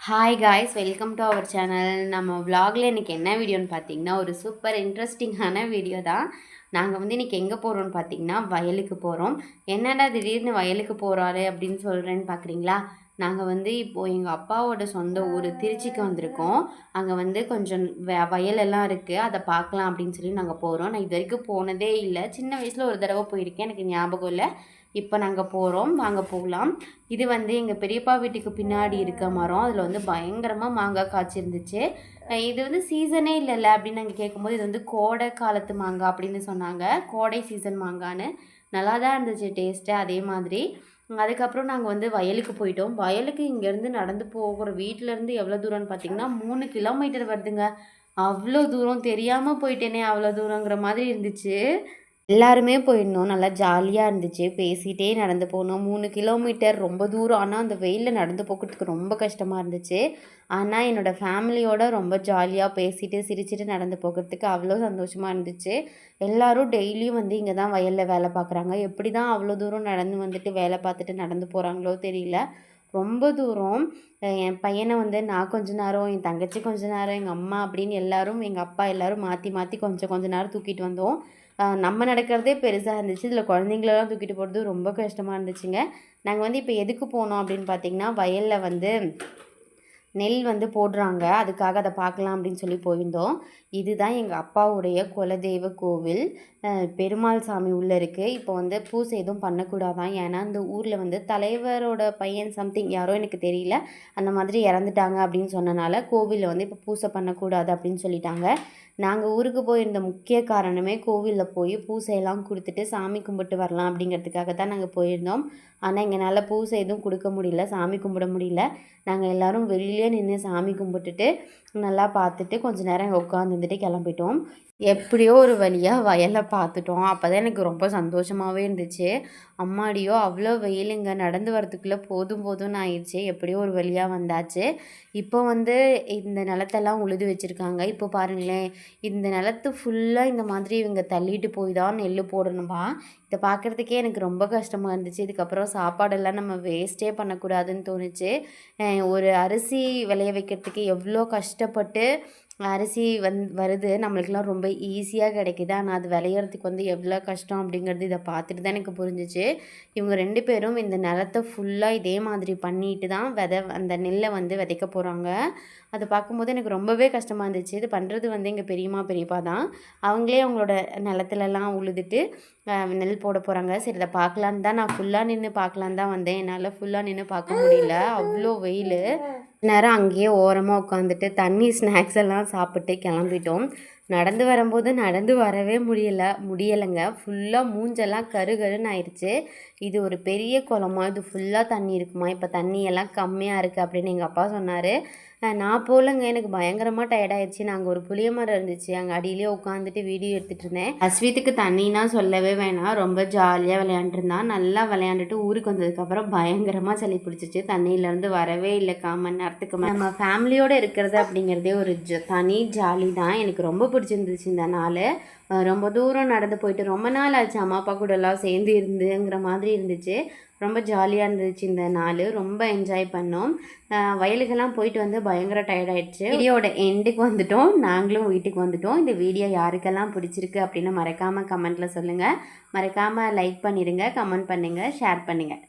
Hi guys welcome to our channel நம்ம vlogல இன்றைக்கி என்ன வீடியோன்னு பார்த்தீங்கன்னா ஒரு சூப்பர் இன்ட்ரெஸ்டிங்கான வீடியோ தான். நாங்கள் வந்து இன்றைக்கி எங்கே போகிறோம்னு பார்த்தீங்கன்னா வயலுக்கு போகிறோம் என்னடா திடீர்னு வயலுக்கு போகிறாரு அப்படின்னு சொல்கிறேன்னு பார்க்குறீங்களா நாங்கள் வந்து இப்போது எங்கள் அப்பாவோட சொந்த ஊர் திருச்சிக்கு வந்திருக்கோம். அங்கே வந்து கொஞ்சம் வ வயலெல்லாம் இருக்குது அதை பார்க்கலாம் அப்படின்னு சொல்லி நாங்கள் போகிறோம் நான் இது வரைக்கும் போனதே இல்லை. சின்ன வயசில் ஒரு தடவை போயிருக்கேன். எனக்கு ஞாபகம் இல்லை. இப்போ நாங்கள் போகிறோம் வாங்க போகலாம். இது வந்து எங்கள் பெரியப்பா வீட்டுக்கு பின்னாடி இருக்க மரம். அதில் வந்து பயங்கரமாக மாங்காய் காய்ச்சிருந்துச்சு இது வந்து சீசனே இல்லைல்ல அப்படின்னு நாங்கள் கேட்கும்போது இது வந்து கோடை காலத்து மாங்காய் அப்படின்னு சொன்னாங்க. கோடை சீசன் மாங்கான்னு. நல்லா தான் இருந்துச்சு டேஸ்ட்டு அதே மாதிரி. அதுக்கப்புறம் நாங்கள் வந்து வயலுக்கு போயிட்டோம். வயலுக்கு இங்கேருந்து நடந்து போகிற வீட்டிலேருந்து எவ்வளோ தூரம்னு பார்த்தீங்கன்னா மூணு கிலோமீட்டர் வருதுங்க. அவ்வளோ தூரம் தெரியாமல் போயிட்டேனே அவ்வளோ தூரங்கிற மாதிரி இருந்துச்சு. எல்லாருமே போயிருந்தோம். நல்லா ஜாலியாக இருந்துச்சு. பேசிகிட்டே நடந்து போனோம். மூணு கிலோமீட்டர் ரொம்ப தூரம். ஆனால் அந்த வெயிலில் நடந்து போகிறதுக்கு ரொம்ப கஷ்டமாக இருந்துச்சு. ஆனால் என்னோடய ஃபேமிலியோட ரொம்ப ஜாலியாக பேசிட்டு சிரிச்சிட்டு நடந்து போகிறதுக்கு அவ்வளோ சந்தோஷமாக இருந்துச்சு. எல்லோரும் டெய்லியும் வந்து இங்கே தான் வயலில் வேலை பார்க்குறாங்க. எப்படி தான் அவ்வளோ தூரம் நடந்து வந்துட்டு வேலை பார்த்துட்டு நடந்து போகிறாங்களோ தெரியல. ரொம்ப தூரம். என் பையனை வந்து நான் கொஞ்ச நேரம் என் தங்கச்சி கொஞ்ச நேரம் எங்கள் அம்மா அப்படின்னு எல்லாரும் எங்கள் அப்பா எல்லாரும் மாற்றி மாற்றி கொஞ்சம் கொஞ்ச நேரம் தூக்கிட்டு வந்தோம். நம்ம நடக்கிறதே பெருசாக இருந்துச்சு. இதில் குழந்தைங்களெல்லாம் தூக்கிட்டு போகிறது ரொம்ப கஷ்டமாக இருந்துச்சுங்க. நாங்கள் வந்து இப்போ எதுக்கு போனோம் அப்படின்னு பார்த்தீங்கன்னா வயலில் வந்து நெல் வந்து போடுறாங்க. அதுக்காக அதை பார்க்கலாம் அப்படின்னு சொல்லி போயிருந்தோம். இதுதான் எங்கள் அப்பாவுடைய குலதெய்வ கோவில். பெருமாள் சாமி உள்ளே இருக்குது இப்போ வந்து பூசை எதுவும் பண்ணக்கூடாதான். ஏன்னா இந்த ஊரில் வந்து தலைவரோட பையன் சம்திங் யாரோ எனக்கு தெரியல. அந்த மாதிரி இறந்துட்டாங்க அப்படின்னு சொன்னனால கோவிலில் வந்து இப்போ பூசை பண்ணக்கூடாது அப்படின்னு சொல்லிட்டாங்க. நாங்கள் ஊருக்கு போயிருந்த முக்கிய காரணமே கோவிலில் போய் பூசையெல்லாம் கொடுத்துட்டு சாமி கும்பிட்டு வரலாம் அப்படிங்கிறதுக்காக தான் நாங்கள் போயிருந்தோம். ஆனால் எங்களால் பூசை எதுவும் கொடுக்க முடியல. சாமி கும்பிட முடியல. நாங்கள் எல்லாரும் வெளியிலே நின்று சாமி கும்பிட்டுட்டு நல்லா பார்த்துட்டு கொஞ்ச நேரம் அங்கே உட்காந்துருந்துட்டு கிளம்பிட்டோம். எப்படியோ ஒரு வழியாக வயலை பார்த்துட்டோம். அப்போ தான் எனக்கு ரொம்ப சந்தோஷமாகவே இருந்துச்சு. அம்மாடியோ அவ்வளோ வெயிலுங்க நடந்து வரதுக்குள்ளே போதும் போதும்னு ஆயிடுச்சு. எப்படியோ ஒரு வழியாக வந்தாச்சு. இப்போ வந்து இந்த நிலத்தெல்லாம் உழுது வச்சுருக்காங்க. இப்போ பாருங்களேன் இந்த நிலத்து ஃபுல்லாக இந்த மாதிரி இவங்க தள்ளிட்டு போய் தான் நெல் போடணுமா இதை பார்க்குறதுக்கே எனக்கு ரொம்ப கஷ்டமாக இருந்துச்சு. இதுக்கப்புறம் சாப்பாடெல்லாம் நம்ம வேஸ்ட்டே பண்ணக்கூடாதுன்னு தோணுச்சு. ஒரு அரிசி விளைய வைக்கிறதுக்கு எவ்வளோ கஷ்டப்பட்டு அரிசி வந் வருது. நம்மளுக்கெல்லாம் ரொம்ப ஈஸியாக கிடைக்கிது. ஆனால் அது விளையிறதுக்கு வந்து எவ்வளோ கஷ்டம் அப்படிங்கிறது இதை பார்த்துட்டு தான் எனக்கு புரிஞ்சிச்சு. இவங்க ரெண்டு பேரும் இந்த நிலத்தை ஃபுல்லாக இதே மாதிரி பண்ணிட்டு தான் விதை அந்த நெல்லை வந்து விதைக்க போகிறாங்க அதை பார்க்கும்போது எனக்கு ரொம்பவே கஷ்டமாக இருந்துச்சு. இது பண்ணுறது வந்து எங்கள் பெரியம்மா பெரியப்பா தான். அவங்களே அவங்களோட நிலத்துலலாம் உழுதுட்டு நெல் போட போகிறாங்க சரி இதை பார்க்கலான்னு தான் நான் ஃபுல்லாக நின்று பார்க்கலான்னு தான் வந்தேன். என்னால் ஃபுல்லாக நின்று பார்க்க முடியல. அவ்வளோ வெயில். நேரம் அங்கேயே ஓரமாக உட்காந்துட்டு தண்ணி ஸ்நாக்ஸ் எல்லாம் சாப்பிட்டு கிளம்பிட்டோம். நடந்து வரும்போது நடந்து வரவே முடியலை முடியலைங்க. ஃபுல்லாக மூஞ்செல்லாம் கரு கருன்னு ஆயிடுச்சு. இது ஒரு பெரிய குளமா? இது ஃபுல்லாக தண்ணி இருக்குமா? இப்போ தண்ணியெல்லாம் கம்மியாக இருக்குது அப்படின்னு எங்கள் அப்பா சொன்னார். நான் போகலங்க. எனக்கு பயங்கரமாக டயர்டாயிடுச்சு நாங்கள் ஒரு புளிய மரம் இருந்துச்சு. அங்கே அடியிலே உட்காந்துட்டு வீடியோ எடுத்துகிட்டு இருந்தேன். அஸ்வித்துக்கு தண்ணினா சொல்லவே வேணாம். ரொம்ப ஜாலியாக விளையாண்டுருந்தான் நல்லா விளையாண்டுட்டு ஊருக்கு வந்ததுக்கப்புறம் பயங்கரமாக சளி பிடிச்சிச்சு. தண்ணியிலேருந்து வரவே இல்லை. காமன் நேரத்துக்கு நம்ம ஃபேமிலியோடு இருக்கிறது அப்படிங்கிறதே ஒரு ஜ தனி ஜாலி தான். எனக்கு ரொம்ப பிடிச்சிருந்துச்சு இந்த நாள். ரொம்ப தூரம் நடந்து போயிட்டு ரொம்ப நாள் ஆச்சு. அம்மா அப்பா கூட எல்லாம் சேர்ந்து இருந்துங்கிற மாதிரி இருந்துச்சு. ரொம்ப ஜாலியாக இருந்துச்சு இந்த நாள். ரொம்ப என்ஜாய் பண்ணோம். வயலுக்கெல்லாம் போயிட்டு வந்து பயங்கர டயர்ட் ஆயிடுச்சு. வீடியோட எண்டுக்கு வந்துட்டோம். நாங்களும் வீட்டுக்கு வந்துட்டோம். இந்த வீடியோ யாருக்கெல்லாம் பிடிச்சிருக்கு அப்படின்னு மறக்காமல் கமெண்ட்டில் சொல்லுங்கள் மறக்காமல் லைக் பண்ணிடுங்க கமெண்ட் பண்ணுங்கள் ஷேர் பண்ணுங்கள்